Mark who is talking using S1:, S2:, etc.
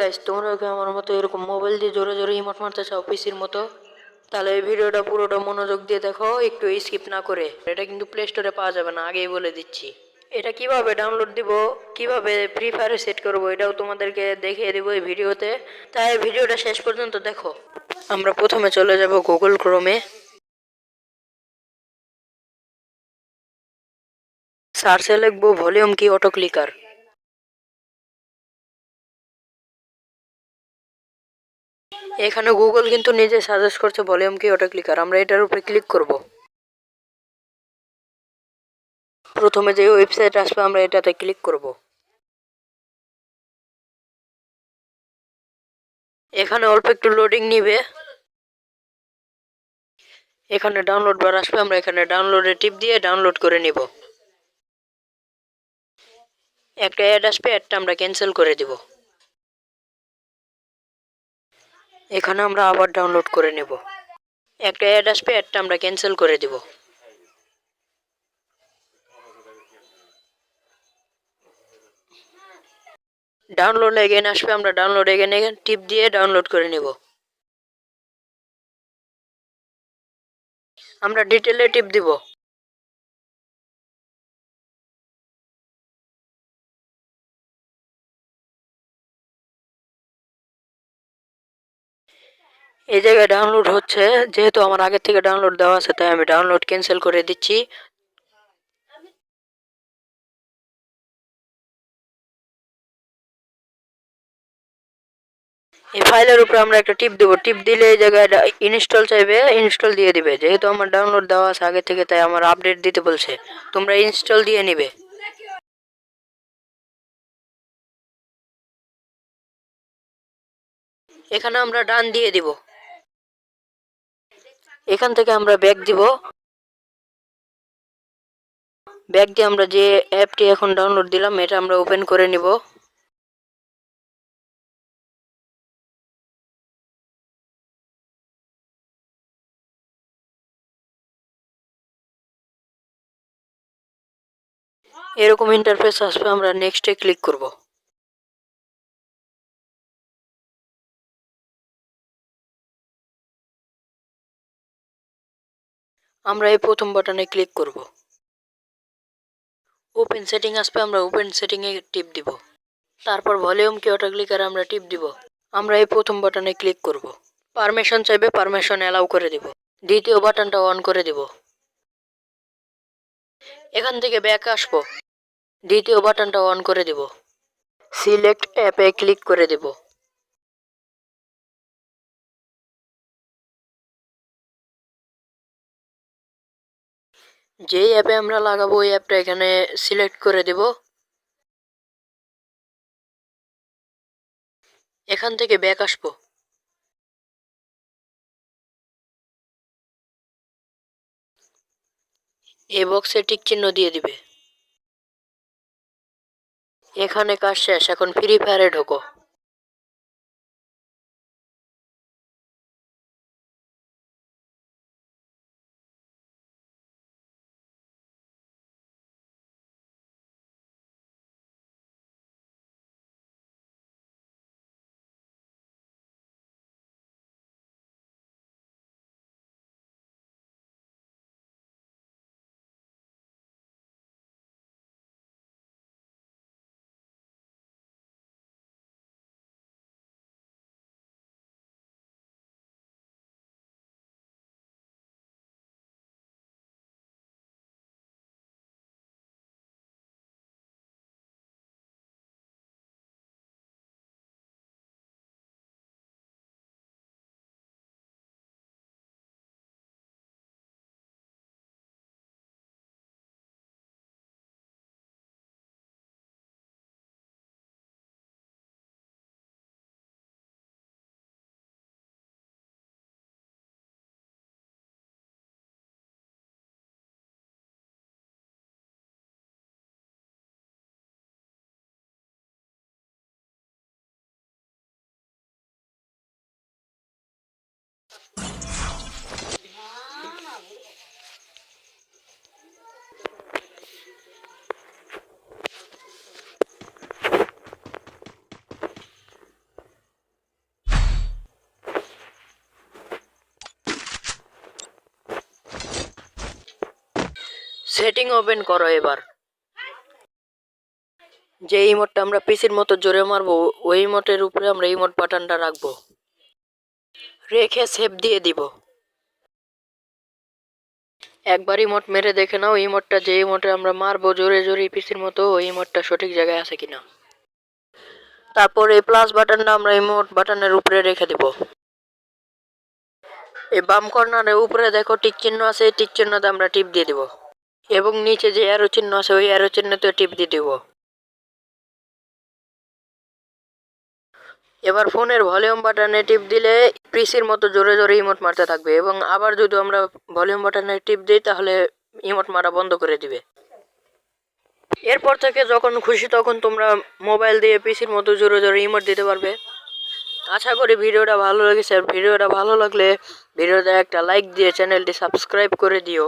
S1: Guys তোমরা কি আমার মতো এরকম মোবাইল দিয়ে জোরে জোরে ইমোট মারতে চাও পিসির মতো। তাহলে এই ভিডিওটা পুরোটা মনোযোগ দিয়ে দেখো, একটু স্কিপ না করে। এটা কিন্তু প্লে স্টোরে পাওয়া যাবে না, আগেই বলে দিচ্ছি। এটা কীভাবে ডাউনলোড দিব, কীভাবে ফ্রি ফায়ারে সেট করব, এটাও তোমাদেরকে দেখিয়ে দেবো এই ভিডিওতে। তাই ভিডিওটা শেষ পর্যন্ত দেখো। আমরা প্রথমে চলে যাব গুগল ক্রোমে সার্চে লিখব ভলিউম কি অটো ক্লিকার এখানে গুগল কিন্তু নিজে সাজেস্ট করছে ভলিউম কি অটো ক্লিকার আমরা এটার উপরে ক্লিক করব। প্রথমে যে ওয়েবসাইট আসবে, আমরা এটাতে ক্লিক করব। এখানে অল্প একটু লোডিং নিবে। এখানে ডাউনলোড বার আসবে, আমরা এখানে ডাউনলোডে টিপ দিয়ে ডাউনলোড করে নিব। একটা অ্যাড আসবে অ্যাডটা আমরা ক্যান্সেল করে দিব। এখানে আমরা আবার ডাউনলোড করে নেব। একটা অ্যাড আসবে অ্যাডটা আমরা ক্যান্সেল করে দিব। ডাউনলোড এগেন আসবে, আমরা ডাউনলোড এগেন এগেন টিপ দিয়ে ডাউনলোড করে নেব। আমরা ডিটেলে টিপ দিব। এই জায়গায় ডাউনলোড হচ্ছে। যেহেতু আমার আগে থেকে ডাউনলোড দেওয়া আছে, তাই আমি ডাউনলোড ক্যান্সেল করে দিচ্ছি। এই ফাইলের উপরে আমরা একটা টিপ দেবো। টিপ দিলে এই জায়গায় ইনস্টল চাইবে ইনস্টল দিয়ে দিবে। যেহেতু আমার ডাউনলোড দেওয়া আছে আগে থেকে, তাই আমার আপডেট দিতে বলছে। তোমরা ইনস্টল দিয়ে নিবে। এখানে আমরা ডান দিয়ে দিব। এখান থেকে আমরা ব্যাগ দিব। ব্যাগ দিয়ে আমরা যে অ্যাপটি এখন ডাউনলোড দিলাম, এটা আমরা ওপেন করে নিব। এরকম ইন্টারফেস আসবে, আমরা নেক্সটে ক্লিক করব। আমরা এই প্রথম বাটনে ক্লিক করব। ওপেন সেটিং আসবে, আমরা ওপেন সেটিং এ টিপ দিব। তারপর ভলিউম কি অটো আমরা টিপ দিব। আমরা এই প্রথম বাটনে ক্লিক করব। পারমিশন চাইবে পারমিশন অ্যালাউ করে দিব। দ্বিতীয় বাটনটা অন করে দিব। এখান থেকে ব্যাক আসব। দ্বিতীয় বাটনটা অন করে দিব। সিলেক্ট অ্যাপে ক্লিক করে দিব। যেই অ্যাপে আমরা লাগাবো, ওই অ্যাপটা এখানে সিলেক্ট করে দেব। এখান থেকে ব্যাক আসব। এই বক্সে টিক চিহ্ন দিয়ে দিবে। এখানে কাজ শেষ, এখন ফ্রি ফায়ারে ঢোকো। সেটিং ওপেন করো এবার। যে ইমোটটা আমরা পিসির মতো জোরে মারবো, ওই ইমোটের উপরে আমরা ইমোট বাটনটা রাখব। রেখে সেভ দিয়ে দিব। একবার ইমোট মেরে দেখে নাও ইমোটটা যে ইমোটে আমরা মারবো জোরে জোরে পিসির মতো, ওই ইমোটটা সঠিক জায়গায় আছে কিনা। তারপর এই প্লাস বাটনটা আমরা ইমোট বাটনের উপরে রেখে দিব। এই বাম কর্নারের উপরে দেখো টিক চিহ্ন আছে টিক চিহ্নতে আমরা টিপ দিয়ে দিব। এবং নিচে যে অ্যারো চিহ্ন আছে, ওই অ্যারো চিহ্নতে টিপ দিয়ে দিব। এবার ফোনের ভলিউম বাটনে টিপ দিলে পিসির মতো জোরে জোরে ইমোট মারতে থাকবে এবং আবার যদি আমরা ভলিউম বাটনে টিপ দিই, তাহলে ইমোট মারা বন্ধ করে দিবে। এরপর থেকে যখন খুশি, তখন তোমরা মোবাইল দিয়ে পিসির মতো জোরে জোরে ইমোট দিতে পারবে। আশা করি ভিডিওটা ভালো লেগেছে। ভিডিওটা ভালো লাগলে ভিডিওতে একটা লাইক দিয়ে চ্যানেলটি সাবস্ক্রাইব করে দিও।